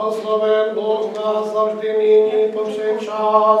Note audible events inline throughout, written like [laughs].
blahoslaven Bůh nás zavždy nyní po všem čas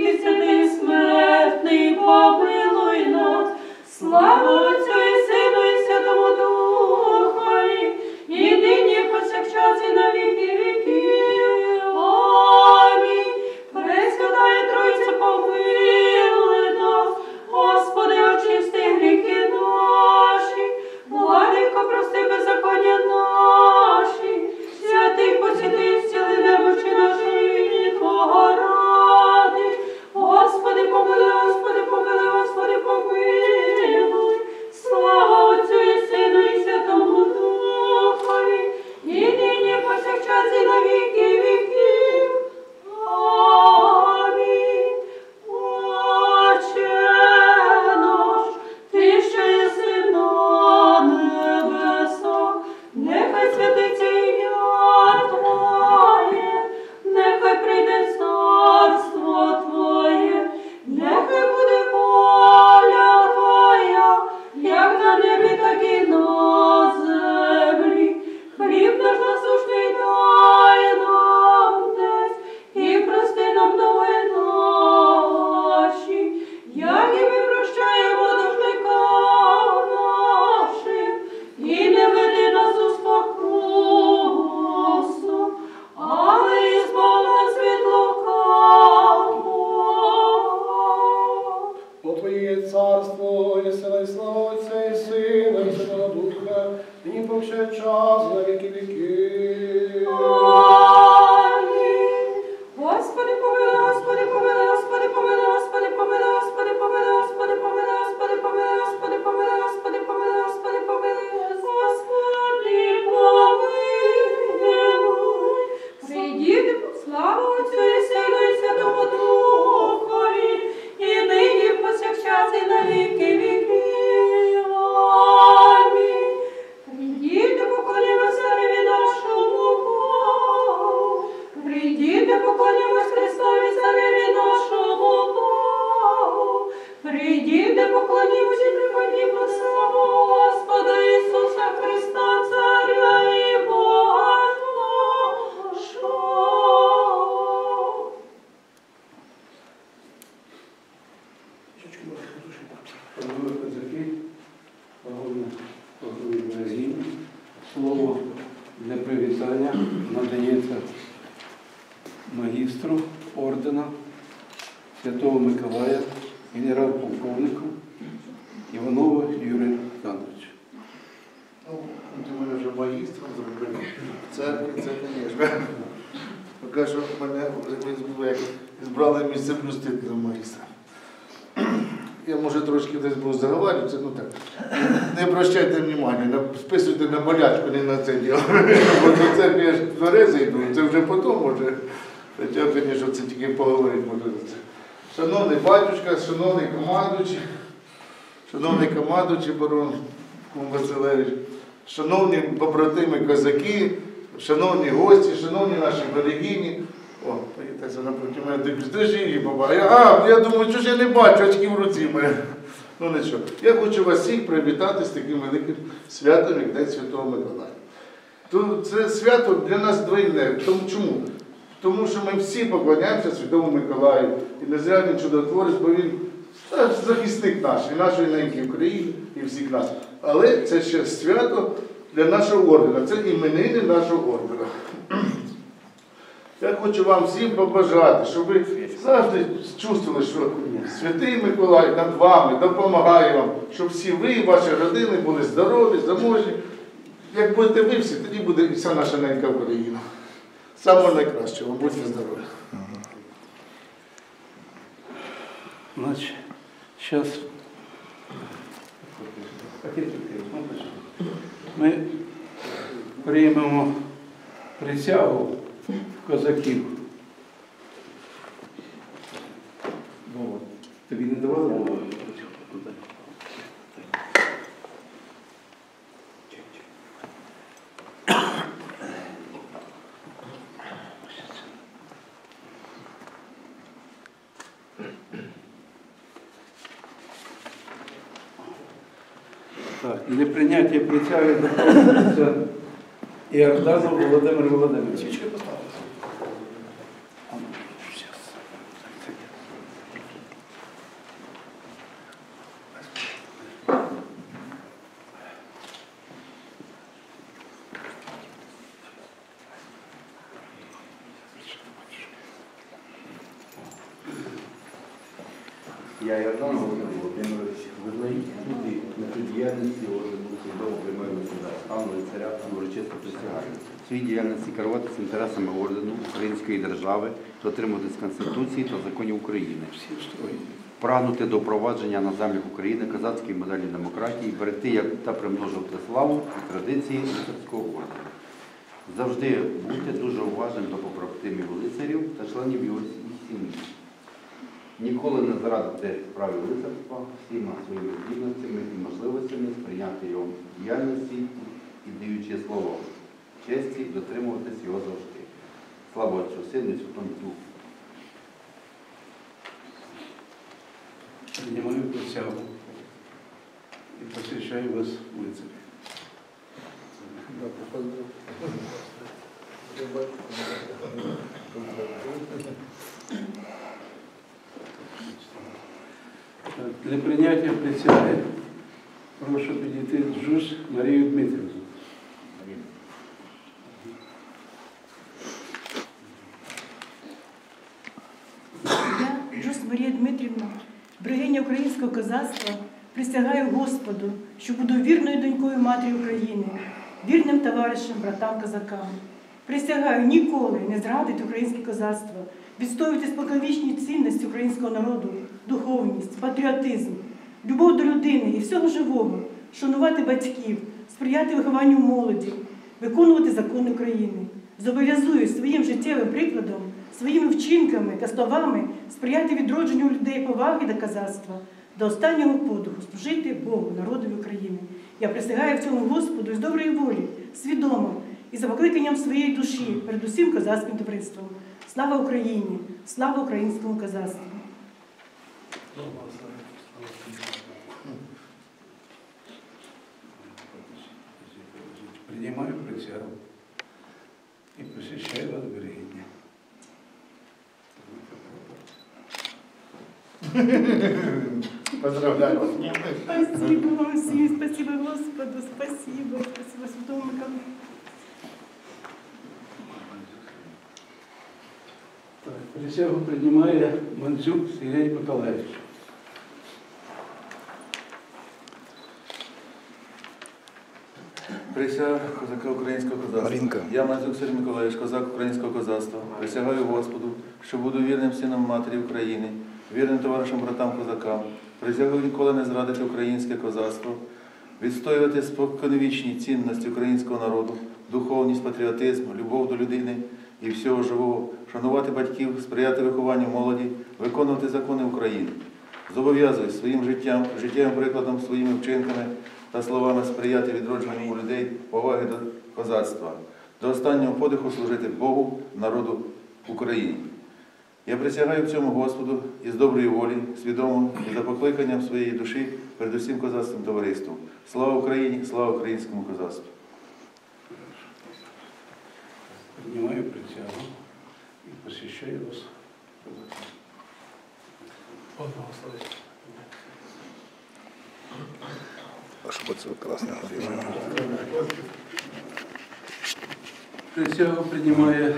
це діло. [laughs] Бо до це я ж йду, це вже потім може. Хоча тоді, що це тільки поговорити буду. Шановний батюшка, шановний командуючий, шановний командуючий барон Кум Василевич, шановні побратими козаки, шановні гості, шановні наші берегині. О, поїдеться напроти мене дебіздежі, баба. Я, а, я думаю, що ж я не бачу, очки в руці в мене. Ну нічого. Я хочу вас всіх привітати з таким великим святом, як День Святого Миколая це свято для нас двійне. Чому? Тому що ми всі поклоняємося Святому Миколаю і не незрядний чудотворець, бо він захисник наш, і нашої неньки України, і всіх нас. Але це ще свято для нашого ордена, це іменини нашого ордена. Я хочу вам всім побажати, щоб ви завжди чувствували, що Святий Миколай над вами допомагає вам, щоб всі ви і ваші родини були здорові, заможні. Як будете ви всі, тоді буде і вся наша ненька Україна. Саме найкраще, вам будьте здорові. Значить, зараз ми приймемо присягу козаків. прийняття присяги запрошується Іорданов Володимир Володимирович. Свічки поставили. Я Йордан Володимир Володимирович, визнаю суди на діяльності органу судового приймаю стану лицаря урочисто присягаю. В своїй діяльності керуватися інтересами ордену Української держави, дотримуватись Конституції та законів України. Прагнути до впровадження на землях України козацької моделі демократії, берегти як та примножувати славу і традиції лицарського ордену. Завжди бути дуже уважним до побратимів лицарів та членів його сім'ї. Ніколи не зрадити справі лицарства всіма своїми здібностями і можливостями сприйняти його діяльності і даючи слово честі, дотримуватись його завжди. Слава Отцю Сину і Святому Духу. Приймаю присягу і посвящаю вас. Так, Для прийняття присяги прошу підійти Жусь Марію Дмитрівну. Я, Жусь Марія Дмитрівна, бригиня українського козацтва, присягаю Господу, вірною донькою матері України, вірним товаришем, братам козакам. Присягаю ніколи не зрадити українське козацтво, відстоювати споконвічні цінності українського народу, духовність, патріотизм, любов до людини і всього живого, шанувати батьків, сприяти вихованню молоді, виконувати закони України. Зобов'язую своїм життєвим прикладом, своїми вчинками та словами сприяти відродженню людей поваги до козацтва, до останнього подуху служити Богу, народові України. Я присягаю в цьому Господу з доброї волі, свідомо і за покликанням своєї душі перед усім козацьким товариством. Слава Україні! Слава українському козацтву! Приймаю присягу і посвящаю вас берегиня. [laughs] Поздравляю вас. Спасибо вам всім, спасибо Господу, спасибо, спасибо Святому Миколаю. Присягу приймає Мандзюк Сергій Миколаївич. Присяг козака українського козацтва. Я Мазюк Сергій Миколаївич, козак українського козацтва. Присягаю Господу, що буду вірним сином матері України, вірним товаришем братам козакам. Присягаю ніколи не зрадити українське козацтво, відстоювати споконвічні цінності українського народу, духовність, патріотизм, любов до людини і всього живого, шанувати батьків, сприяти вихованню молоді, виконувати закони України. Зобов'язую своїм життям, життєвим прикладом, своїми вчинками та словами сприяти відродженню у людей поваги до козацтва, до останнього подиху служити Богу, народу України. Я присягаю в цьому Господу із доброї волі, свідомо і за покликанням своєї душі перед усім козацьким товариством. Слава Україні, слава українському козацтву! Приймаю присягу і посвящаю вас. Присягу приймає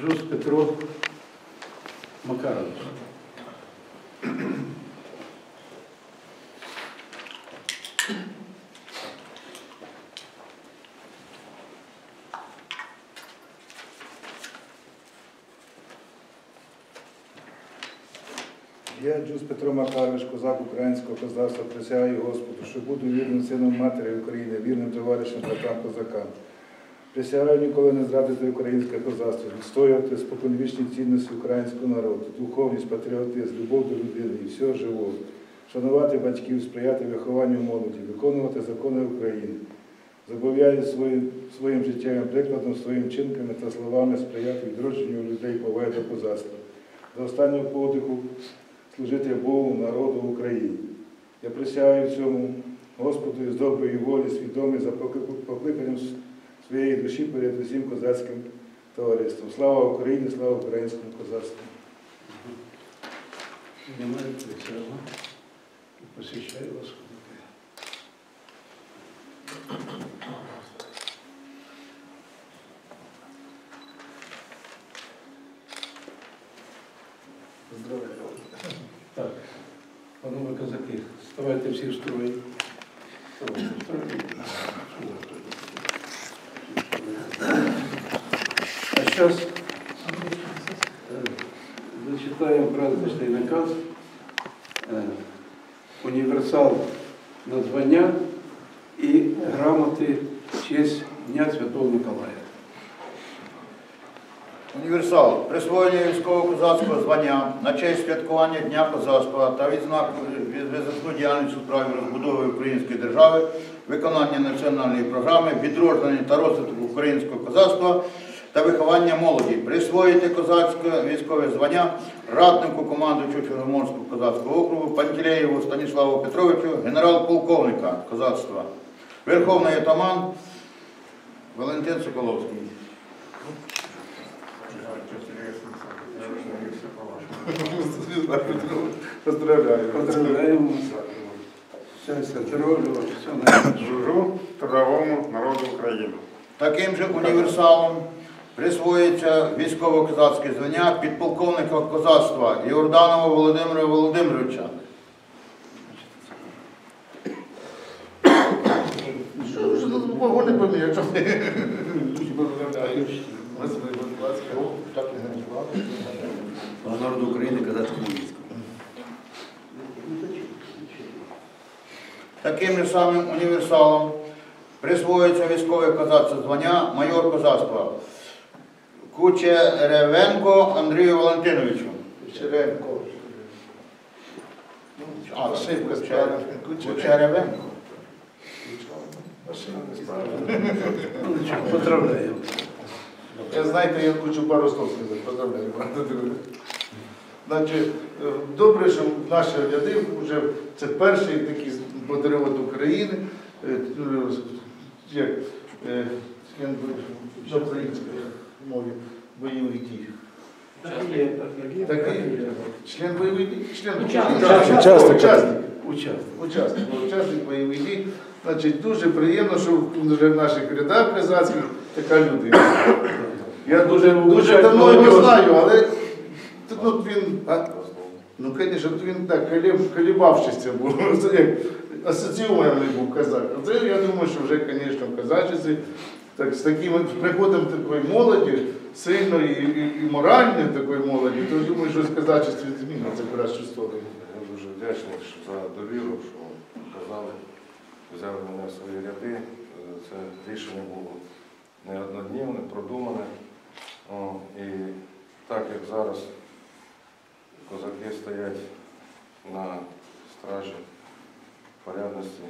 Жус Петро Макарович. Я Джус Петро Макарович, козак українського козацтва, присягаю Господу, що буду вірним сином матері України, вірним товаришем братам козакам. Присягаю ніколи не зрадити українське козацтво, відстоювати споконвічні цінності українського народу, духовність, патріотизм, любов до людини і всього живого, шанувати батьків, сприяти вихованню молоді, виконувати закони України. Зобов'язую своїм, своїм життєвим прикладом, своїми вчинками та словами сприяти відродженню людей поваги до козацтва. До останнього подиху служити Богу, народу України. Я присягаю цьому Господу з доброї волі, свідомий за покликанням своєї душі перед усім козацьким товариством. Слава Україні, слава українському козацтву! Немає присягу. Посвящаю вас. Так, панове козаки, ставайте всі в строй. Ставайте в строй. А зараз зачитаємо праздничний наказ. Е, Універсал названня і грамоти в честь Дня Святого Миколая. Універсал. Присвоєння військово-козацького звання на честь святкування Дня козацтва та відзнак від визначну діяльність у справі розбудови української держави, виконання національної програми, відродження та розвитку українського козацтва та виховання молоді. Присвоїти козацьке військове звання раднику командуючого Чорноморського козацького округу Пантелеєву Станіславу Петровичу, генерал-полковника козацтва, верховний атаман Валентин Соколовський. Поздравляю. Щастя, здоров'я, все найкраще. Служу трудовому народу України. Таким же універсалом присвоюється військово-козацьке звання підполковника козацтва Йорданова Володимира Володимировича. І не Слава народу України, козацькому війську. Таким же самим універсалом присвоюється військове козацтво звання майор козацтва Кучеревенко Андрію Валентиновичу. Черенко. А, Ошибка Кучер- Кучеревенко. Ну, нічого, Поздравляємо. Я знаєте, я хочу пару слов сказати. Поздравляю. Значить, е, добре, що наші ряди вже це перший такий патріот України. е, е, Як мові бойових дій. Такий член бойових дій, член Учасник. учасник. Учасник. Учасник, учасник бойових дій. Значить, дуже приємно, що вже в наших рядах козацьких така людина. Я дуже, дуже давно його знаю, але тут він, ну, звісно, він так колебавшися був, асоціюваний був казак. А це, я думаю, що вже, звісно, в казачці, так, з таким приходом такої молоді, сильної і, і, і моральної такої молоді, то думаю, що в казачестві зміниться в кращу сторону. Я дуже вдячний що- за довіру, що казали, взяли мене в свої ряди. Це рішення було не однодневне, продумане. О, І так як зараз козаки стоять на стражі порядності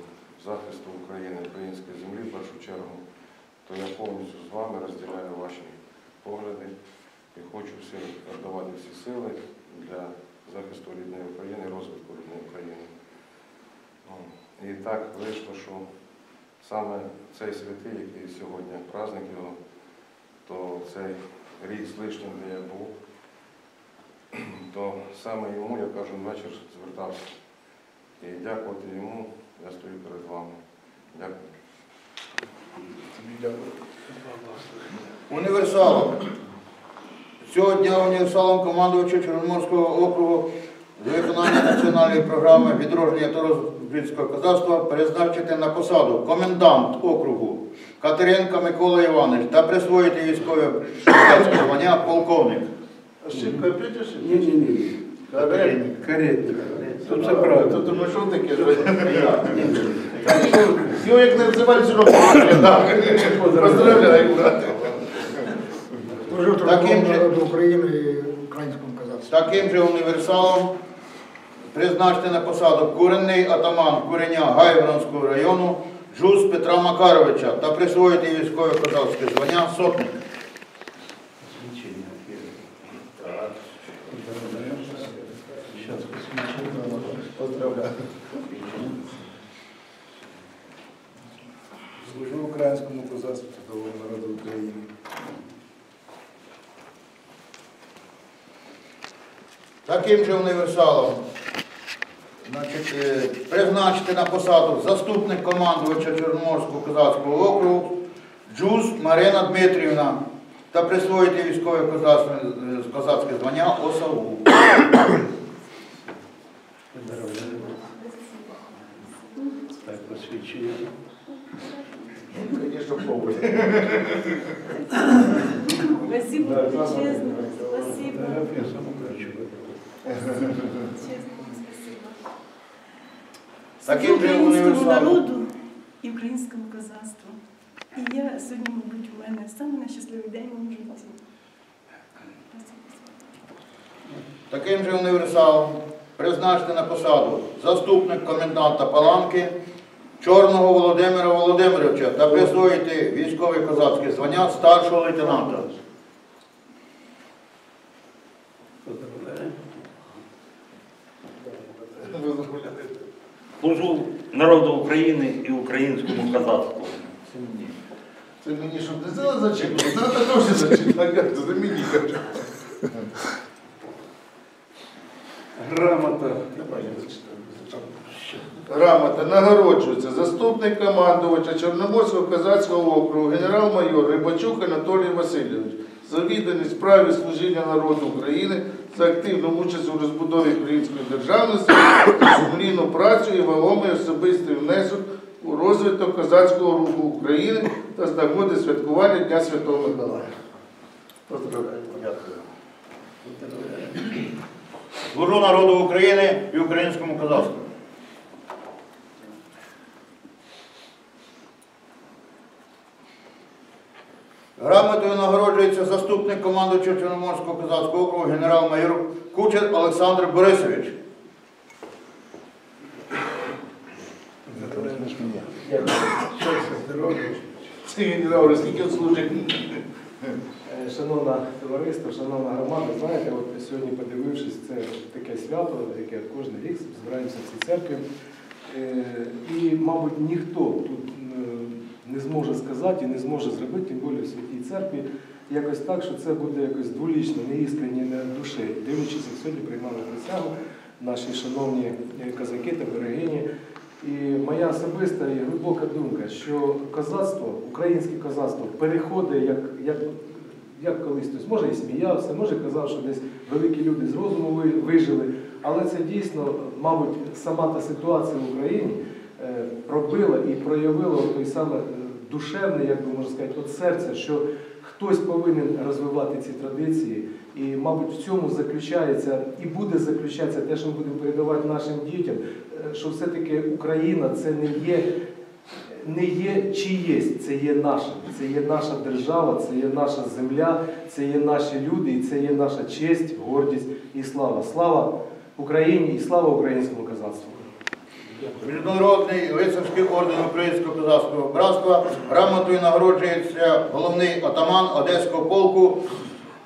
захисту України, української землі в першу чергу, то я повністю з вами розділяю ваші погляди і хочу всі віддавати всі сили для захисту рідної України, розвитку рідної України. І так вийшло, що саме цей святий, який сьогодні праздник його, то цей рік з лишнім, де я був, [clears throat] то саме йому я кожен вечір звертався. І дякувати йому я стою перед вами. Дякую. Універсалом. Цього дня універсалом командувача Чорноморського округу для виконання національної програми відродження та розвитку козацтва призначити на посаду комендант округу Катеренко Микола Іванович та присвоїти військове козацьке звання полковник. Ошибка. Ні, ні, ні. Каретник. Каретник. Тут все Тут правильно. думаю, що таке? Його як не називали, все одно Поздравляю, брате. Служив Таким трудовому же- народу України і українському казацтву. Таким же універсалом призначити на посаду куренний атаман Куреня Гайворонського району Жуз Петра Макаровича та присвоїти військове козацьке звання сотник. Поздравляю. Служу українському козацтву трудового народу України. Таким же універсалом значить, е, призначити на посаду заступник командувача Чорноморського козацького округу Джуз Марина Дмитрівна та присвоїти військове козацьке, е, звання ОСАУ. Так, посвідчення. Звісно, поводь. Спасибо, честно. Спасибо. Я самокрачу. Честно, спасибо. Таким українському народу і українському козацтву. І я сьогодні, мабуть, у мене саме найщасливий день у моєму житті. Таким же універсалом призначити на посаду заступник коменданта Паланки Чорного Володимира Володимировича та присвоїти військове козацьке звання старшого лейтенанта. Служу народу України і українському козацтву. Це мені щоб не знали зачіпати, треба теж зачіпати, як це за мені кажу. Грамота. Давай я зачитаю. Грамота нагороджується заступник командувача Чорноморського козацького округу генерал-майор Рибачук Анатолій Васильович за відданість справі служіння народу України за активну участь у розбудові української державності, сумлінну працю і вагомий особистий внесок у розвиток козацького руху України та з нагоди святкування Дня Святого Миколая. Поздравляю. Дякую. Служу народу України і українському козацтву. Грамотою нагороджується заступник командуючого Чорноморського козацького округу генерал-майор Кучер Олександр Борисович. Е, Шановна товариство, шановна громада, знаєте, от сьогодні подивившись, це таке свято, яке кожен рік збираємося в цій церкві. Е, І, мабуть, ніхто тут е, не зможе сказати і не зможе зробити, тим більше в святій церкві, якось так, що це буде якось дволічно, неіскренні не душі. Дивлячись, як сьогодні приймали присягу наші шановні е, козаки та берегині. І моя особиста і глибока думка, що козацтво, українське козацтво переходить як, як, як колись хтось, може і сміявся, може казав, що десь великі люди з розуму вижили. Але це дійсно, мабуть, сама та ситуація в Україні е, пробила і проявила той саме душевне, як би можна сказати, от серце, що хтось повинен розвивати ці традиції. І, мабуть, в цьому заключається і буде заключатися те, що ми будемо передавати нашим дітям, е, що все-таки Україна це не є, не є чиєсь, це є наша. Це є наша держава, це є наша земля, це є наші люди, і це є наша честь, гордість і слава. Слава Україні і слава українському козацтву. Міжнародний лицарський орден Українського козацького братства грамотою нагороджується головний атаман Одеського полку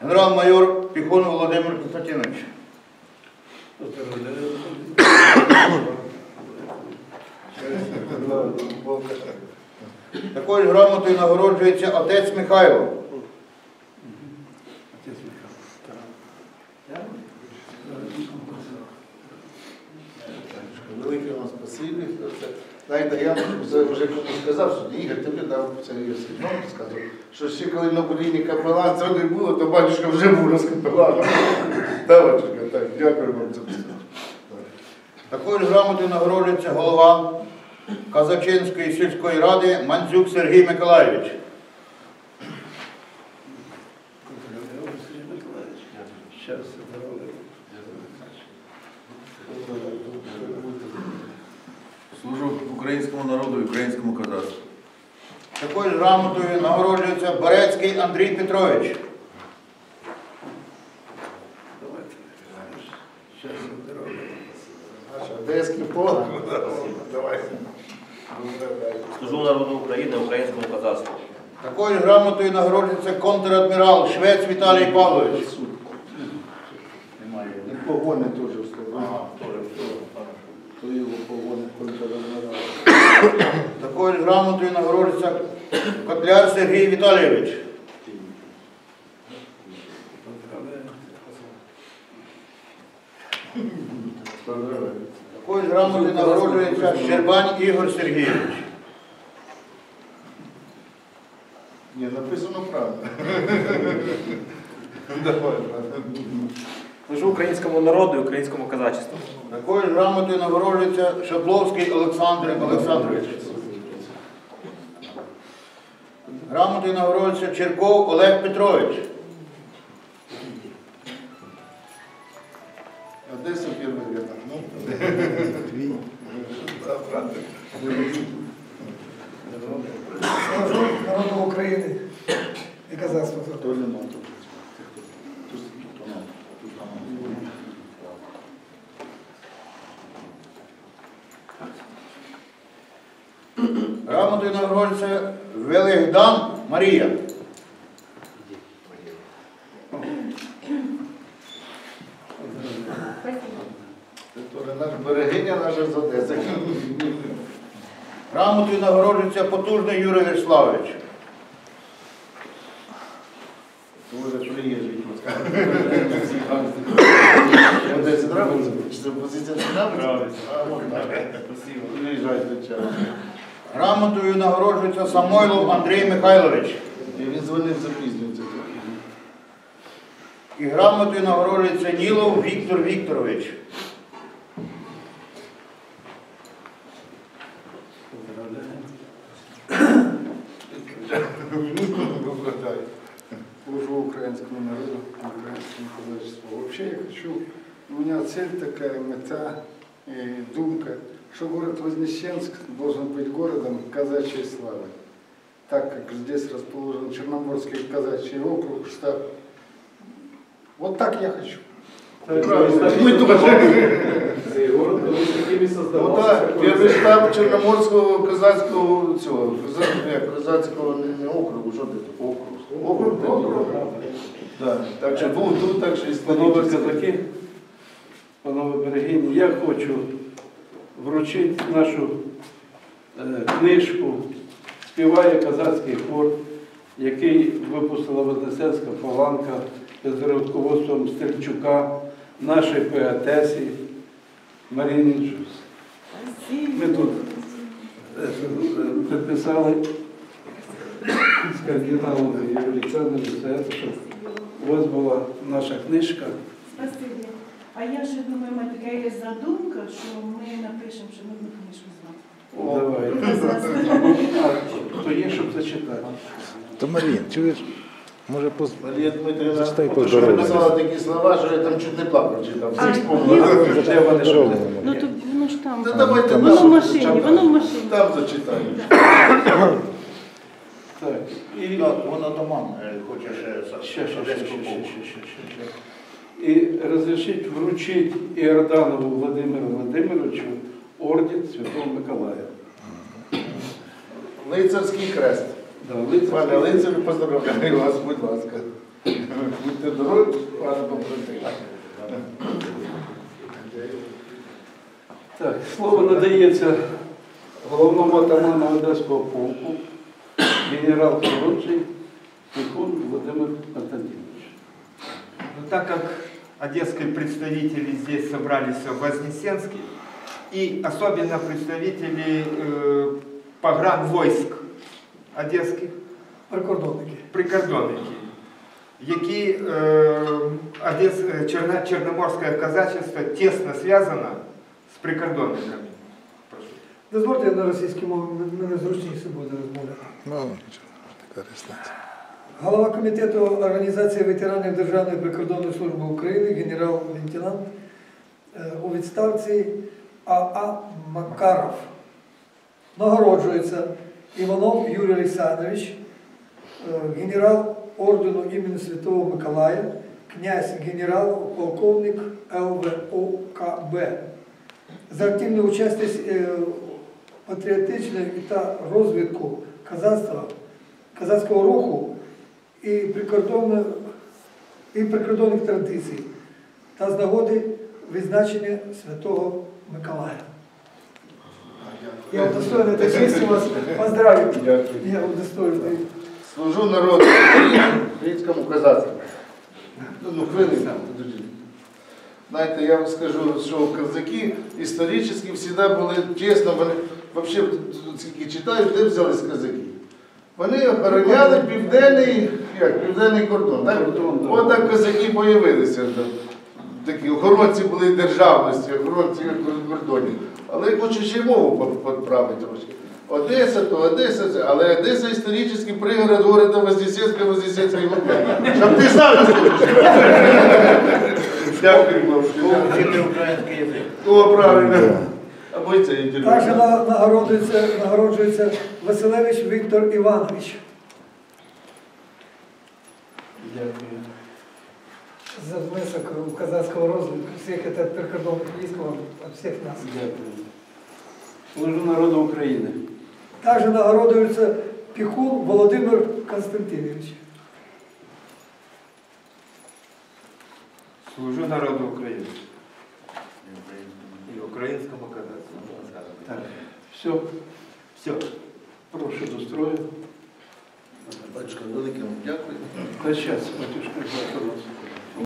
генерал-майор Піхон Володимир Константинович. Поздравляю. Такою ж грамотою нагороджується отець Михайло. Отець Михайло. Спасибі. Це, знаєте, я вже, комусь сказав, що Ігор, тобі дав серйозний номер, сказав, що ще коли на Україні капелан цього не було, то батюшка вже був нас батюшка, так, дякую вам за це. Такою ж грамотою нагороджується голова Казачинської сільської ради Мандзюк. Сергій Миколаївич. Щастя, здоров'я. Українському народу і українському козацтву. Такою ж грамотою нагороджується Борецький Андрій Петрович. Одеський полк. Служу народу України, українському козацтву. Такою ж грамотою нагороджується контр-адмірал Швець Віталій Павлович. І погони теж вставили. То його погони контрабандували. Такою ж грамотою нагороджується Котляр Сергій Віталійович. Такою грамотою нагороджується Щербань Ігор Сергійович. Ні, написано правильно. Давай, Служу українському народу і українському казачеству. Такою ж грамотою нагороджується Шабловський Олександр Олександрович. Грамотою нагороджується Черков Олег Петрович. Да, правда. Служу народу України і надо. Грамотою нагороджується Велигдан Марія. Берегиня наша з Одеси. Грамотою нагороджується потужний Юрій Вячеславович. Може приїжджать. Одесі нравится? Что позиция не нравится? А, вот так. Спасибо. Приїжджайте чаю. Грамотою нагороджується Самойлов Андрій Михайлович. І він дзвонив запізнюється трохи. І грамотою нагороджується Нілов Віктор Вікторович. служу украинскому народу, украинскому казачеству. Вообще я хочу, у меня цель такая, мета и думка, что город Вознесенск должен быть городом казачьей славы. Так как здесь расположен Черноморский казачий округ, штаб. Вот так я хочу. Мы тоже. Цей город колись таким і Ну создавався. так, перший штаб Чорноморського козацького цього, коза- як, козацького не, не округу, що ти тут? Округ. Округ, округ. Да. Так що був тут, так що і Панове історично. козаки, панове берегині, я хочу вручити нашу е, книжку Співає козацький хор, який випустила Вознесенська Фаланка під руководством Стрельчука, нашої поетесі Маріни Джус. Ми тут е, е, підписали з кардиналом Юрієм Олександровичем, вас була наша книжка. А я ще думаю, мене така є задумка, що ми напишемо, що ми одну книжку з вами. Давай. А, [laughs] то є, щоб зачитати. То Марин, чуєш? Може поз... Марія Дмитрівна, Зачитай по що ви писала такі слова, що я там чуть не плакав, чи там А, всіх спомнив. Де вони що? Ну то воно ж там. Та давайте Воно в машині, зачитаємо. воно в машині. Там зачитаю. Так. І Так, вон атаман е, хоче ще Ще, ще, ще, ще, ще, ще, ще, І розрішить вручити Іорданову Владимиру Владимировичу орден Святого Миколая. Лицарський хрест. Да, лицар. Пане лицарю, поздравляю вас, будь ласка. Будьте здорові, пане побратим. Так, слово надається головному атаману Одеського полку, генерал-хорунжий Тихун Володимир Антонінович. Ну, так как одесские представители здесь собрались в Вознесенске, и особенно представители э, погранвойск одесских, Прикордонники. прикордонники, які е, Одес, е, Чорна, Чорноморське казачество тісно зв'язано з прикордонниками. Дозвольте на російській мові, мене зручніше буде розмовляти. Ну, нічого, така різниця. Голова комітету Організації ветеранів Державної прикордонної служби України, генерал-лейтенант е, у відставці АА Макаров. нагороджується Іванов Юрій Олександрович, е, генерал ордену імені Святого Миколая, князь генерал-полковник ЛВОКБ за активну участь е, патріотичної та розвитку казацтва, казацького руху і прикордонних, і прикордонних традицій та з нагоди відзначення Святого Миколая. Я удостоен этой чести вас поздравить. Я удостоен. Служу народу українському козацтву. Ну, ну, хвилинку, подожди. Знаєте, я вам скажу, що казаки історично завжди були чесно, вони взагалі скільки читаю, де взялись казаки. Вони охороняли південний, як, південний кордон. Так? От так козаки появилися. Такі охоронці були державності, охоронці кордонів. Але я хочу ще й мову підправити трошки. Одеса, то Одеса, це- але Одеса історичний пригород города Вознесенська, Вознесенської губернії. Щоб ти знав, наскільки. Дякую вам. Вчити український язик. О, правильно. Або й це Також інтерв'ю. нагороджується, нагороджується Василевич Віктор Іванович Дякую. за внесок у казацького розвитку всіх це прикордонних військ вам, від всіх нас. Дякую. Служу народу України. Також нагороджується Піхун Володимир Константинович. Служу народу України. І українському казацтву. Так, все. Все. Прошу до строю. Батюшка, велике вам дякую. Прощаться, батюшка, завтра нас.